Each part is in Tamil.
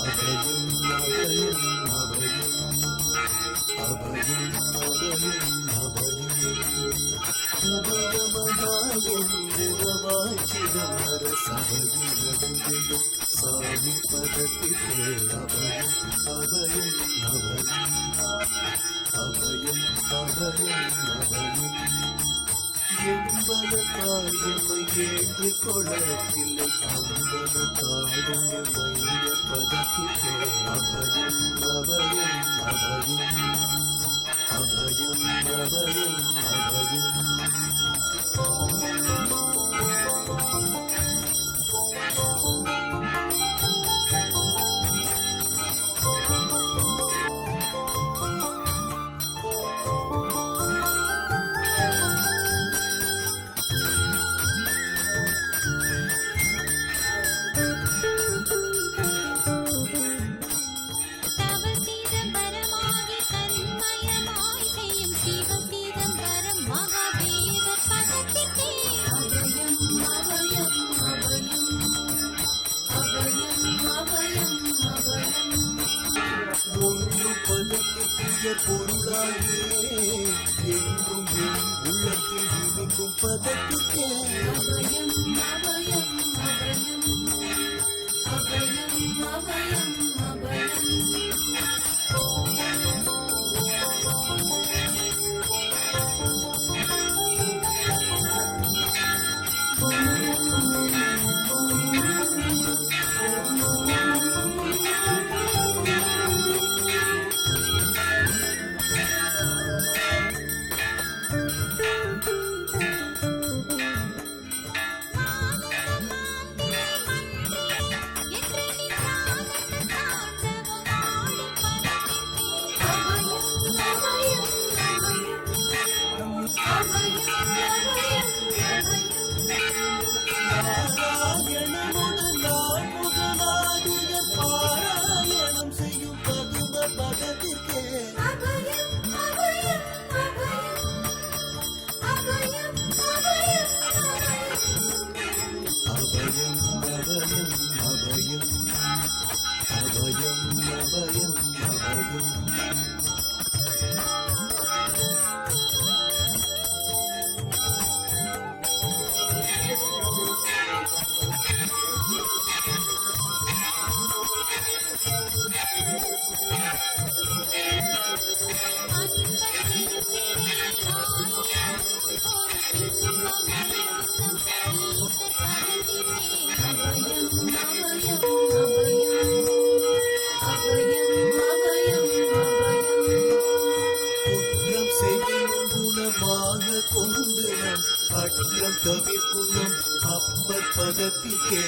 அபயம் அபயம் அபயம் அபயம் அபயம் அபயம் அபயம் அபயம் அபயம் அபயம் அபயம் தாயமை ஏற்று கொள்ளத்தில்லை அம்பன தாடும் மைய பதத்திலே அபயம் அபயம். அபயம் அபயம் அபயம் அபயம். உயர் பொருளாயே என்றும் என் உள்ளத்தில் இனிக்கும் பதத்திற்கே അഭയം അഭയം അഭയം അഭയം അഭയം അഭയം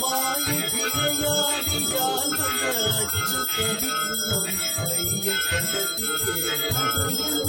மாய விளையாடியால் வந்த அச்சு தவிர்க்கும் நம் கைய பதத்திற்கே வண்ணம்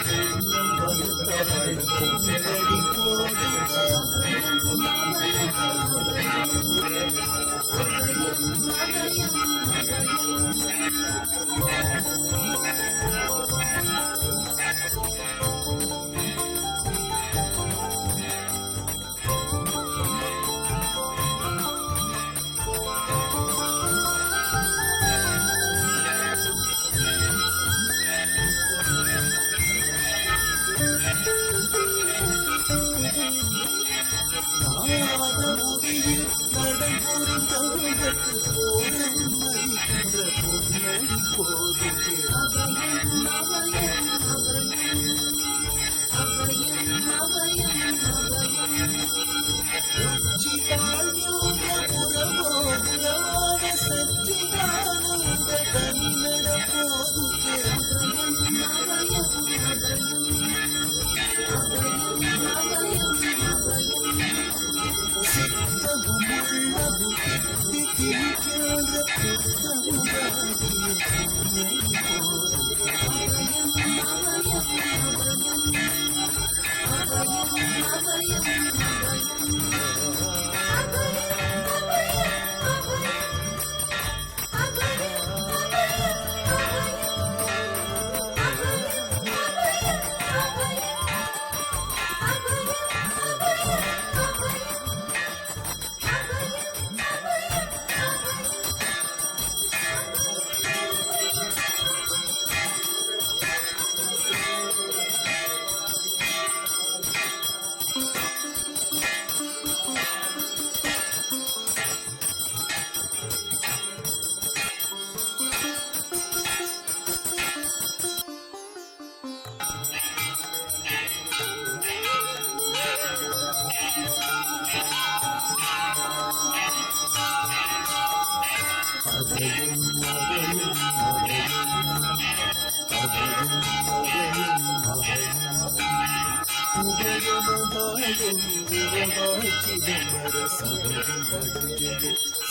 Thank you. സച്ചിദാനന്ദ തനിമന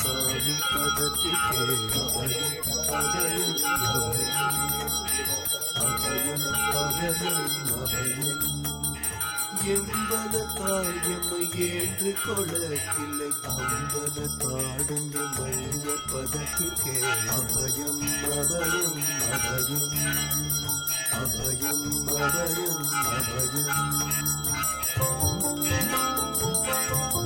சாமி பதத்திலே அபயம் அபயம் அபயம் அபயம் எம்பல தாயம்மை ஏற்று கொளத்தில்லை அம்பல தாடுங்க மல்ல பதத்திற்கே அபயம் அபயம் அபயம் அபயம் அபயம் அபயம் Thank you.